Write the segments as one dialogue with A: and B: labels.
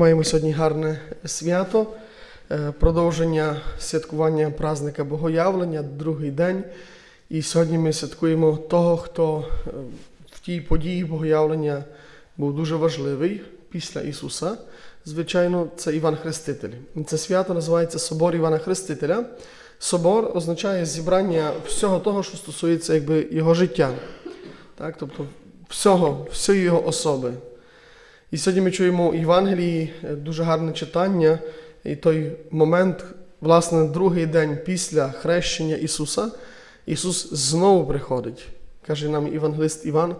A: Маємо сьогодні гарне свято, е, продовження святкування празника Богоявлення, другий день. І сьогодні ми святкуємо того, хто е, в тій події Богоявлення був дуже важливий після Ісуса. Звичайно, це Іван Хреститель. Це свято називається Собор Івана Хрестителя. Собор означає зібрання всього того, що стосується якби, його життя. Так? Тобто всього, всієї його особи. І сьогодні ми чуємо в Євангелії е, дуже гарне читання, і той момент, власне, другий день після хрещення Ісуса, Ісус знову приходить. Каже нам Євангелист Іван,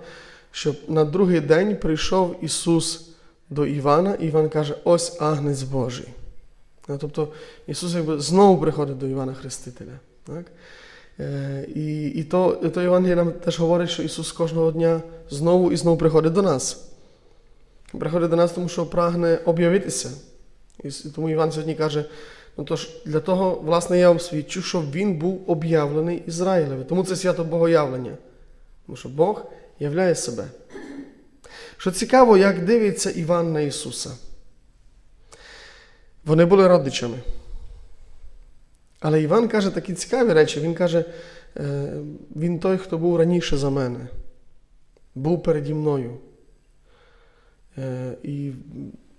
A: що на другий день прийшов Ісус до Івана, і Іван каже: ось Агнець Божий. Ну, Тобто Ісус якби знову приходить до Івана Хрестителя. Так? Е, І, і то, то Євангеліє нам теж говорить, що Ісус кожного дня знову і знову приходить до нас. Приходить до нас, тому що прагне об'явитися. І тому Іван сьогодні каже: ну тож для того, власне, я вам свідчу, щоб він був об'явлений Ізраїлеві. Тому це свято Богоявлення. Тому що Бог являє себе. Що цікаво, як дивиться Іван на Ісуса. Вони були родичами. Але Іван каже такі цікаві речі. Він каже, він той, хто був раніше за мене, був переді мною. Е, І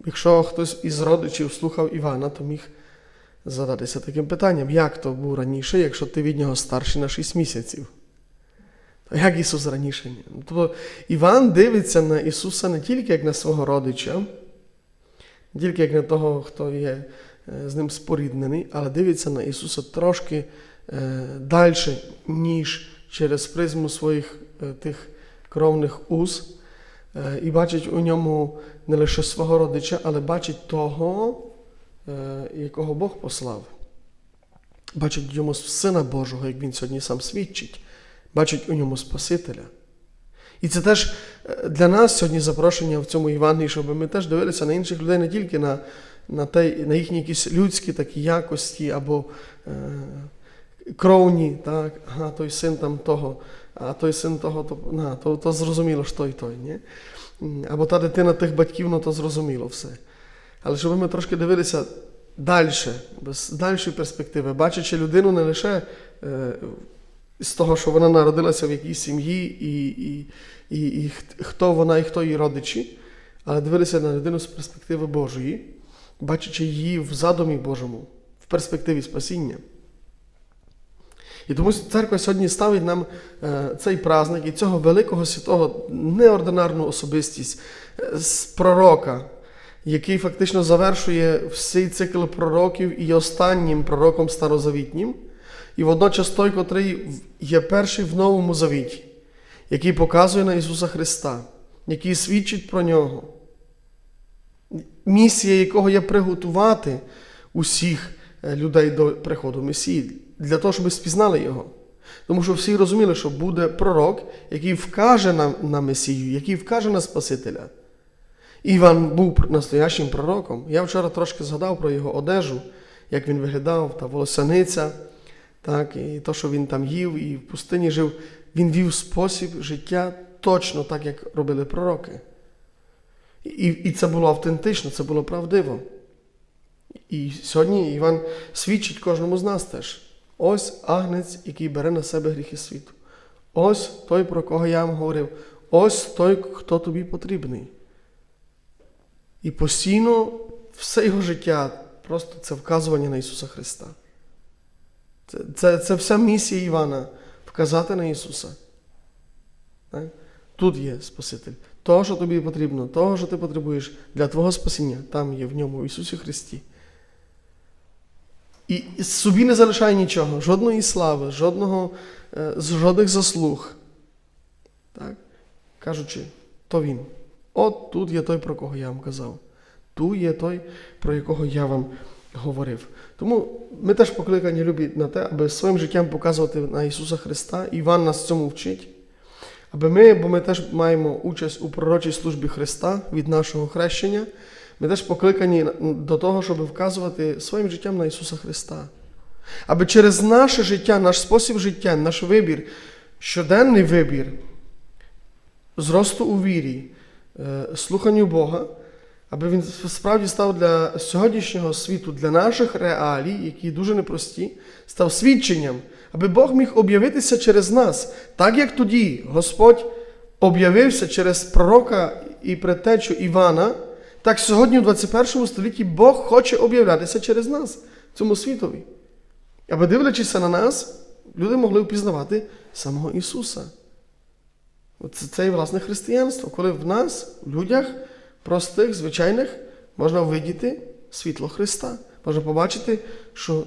A: якщо хтось із родичів слухав Івана, то міг задатися таким питанням: як то був раніше, якщо ти від нього старший на 6 місяців? То як Ісус раніше? ні? Ну, Тобто Іван дивиться на Ісуса не тільки як на свого родича, не тільки як на того, хто є е, з ним споріднений, але дивиться на Ісуса трошки е, далі, ніж через призму своїх тих кровних уз. І бачить у ньому не лише свого родича, але бачить того, якого Бог послав. Бачить в ньому Сина Божого, як він сьогодні сам свідчить, бачить у ньому Спасителя. І це теж для нас сьогодні запрошення в цьому Євангелії, щоб ми теж дивилися на інших людей не тільки на, на, те, на їхні якісь людські такі якості або е, кровні, так, ага, той син там того, а той син того, то, на, то, то зрозуміло, що той той. Ні? Або та дитина тих батьків, ну то зрозуміло все. Але щоб ми трошки дивилися далі, без дальшої перспективи, бачачи людину не лише е, з того, що вона народилася в якійсь сім'ї, і, і, і, і хто вона і хто її родичі, але дивилися на людину з перспективи Божої, бачачи її в задумі Божому, в перспективі спасіння. І тому церква сьогодні ставить нам е, цей праздник і цього великого святого неординарну особистість е, з пророка, який фактично завершує всій цикл пророків і останнім пророком старозавітнім, і водночас той, котрий є перший в новому завіті, який показує на Ісуса Христа, який свідчить про нього, місія якого є приготувати усіх е, людей до приходу Месії, для того, щоб спізнали його. Тому що всі розуміли, що буде пророк, який вкаже на, на Месію, який вкаже на Спасителя. Іван був настоящим пророком. Я вчора трошки згадав про його одежу, як він виглядав, та волосяниця, так, і то, що він там їв і в пустині жив. Він вів спосіб життя точно так, як робили пророки. І, і це було автентично, це було правдиво. І сьогодні Іван свідчить кожному з нас теж. Ось агнець, який бере на себе гріхи світу. Ось той, про кого я вам говорив. Ось той, хто тобі потрібний. І постійно все його життя просто це вказування на Ісуса Христа. Це, це, це вся місія Івана вказати на Ісуса. Так? Тут є Спаситель. Того, що тобі потрібно, того, що ти потребуєш для твого спасіння, там є в ньому в Ісусі Христі. І собі не залишає нічого, жодної слави, жодного, е, жодних заслуг. Так? Кажучи, то Він. От тут є той, про кого я вам казав. Тут є той, про якого я вам говорив. Тому ми теж покликані любі на те, аби своїм життям показувати на Ісуса Христа. Іван нас цьому вчить. Аби ми, бо ми теж маємо участь у пророчій службі Христа від нашого хрещення, ми теж покликані до того, щоб вказувати своїм життям на Ісуса Христа. Аби через наше життя, наш спосіб життя, наш вибір, щоденний вибір, зросту у вірі, е, слуханню Бога, аби він справді став для сьогоднішнього світу, для наших реалій, які дуже непрості, став свідченням, аби Бог міг об'явитися через нас, так як тоді Господь об'явився через пророка і предтечу Івана, так сьогодні, в 21 столітті, Бог хоче об'являтися через нас, цьому світові. Аби дивлячися на нас, люди могли впізнавати самого Ісуса. Це, це і власне християнство, коли в нас, в людях, простих, звичайних, можна видіти світло Христа. Можна побачити, що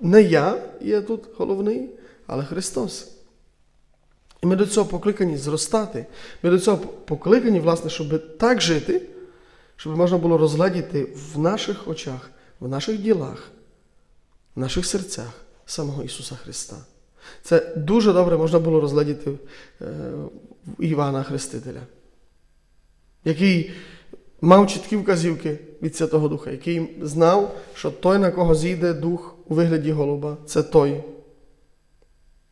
A: не я є тут головний, але Христос. І ми до цього покликані зростати. Ми до цього покликані, власне, щоб так жити, щоб можна було розглядіти в наших очах, в наших ділах, в наших серцях самого Ісуса Христа. Це дуже добре можна було розглядіти е, в Івана Хрестителя, який мав чіткі вказівки від Святого Духа, який знав, що той, на кого зійде дух у вигляді голуба, це той.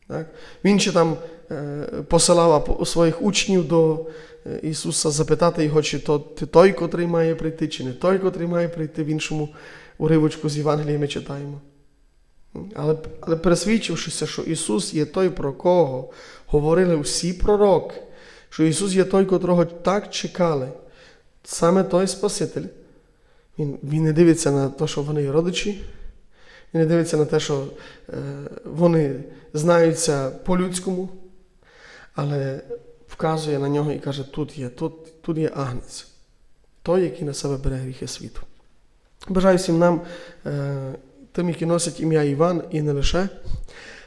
A: Так? Він ще там посилав апо- своїх учнів до Ісуса запитати його, чи то ти той, котрий має прийти, чи не той, котрий має прийти в іншому уривочку з Євангелія ми читаємо. Але, але пересвідчившися, що Ісус є той, про кого говорили всі пророки, що Ісус є той, котрого так чекали, саме той Спаситель, Він, він не дивиться на те, що вони родичі, він не дивиться на те, що е, вони знаються по-людському, але вказує на нього і каже: тут є, тут, тут є агнець, той, який на себе бере гріхи світу. Бажаю всім нам, тим, які носять ім'я Іван, і не лише,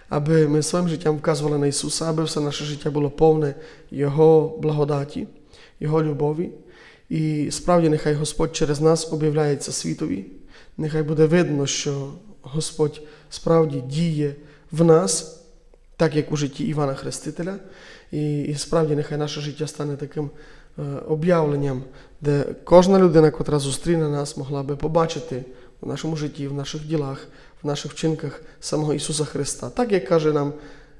A: аби ми своїм життям вказували на Ісуса, аби все наше життя було повне Його благодаті, Його любові. І справді нехай Господь через нас об'являється світові. Нехай буде видно, що Господь справді діє в нас, так як у житті Івана Хрестителя. І, і справді нехай наше життя стане таким е, об'явленням, де кожна людина, котра зустріне нас, могла би побачити в нашому житті, в наших ділах, в наших вчинках самого Ісуса Христа. Так як каже нам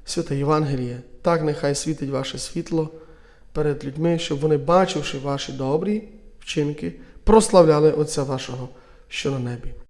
A: Святе Євангеліє, так нехай світить ваше світло перед людьми, щоб вони, бачивши ваші добрі вчинки, прославляли Отця вашого, що на небі.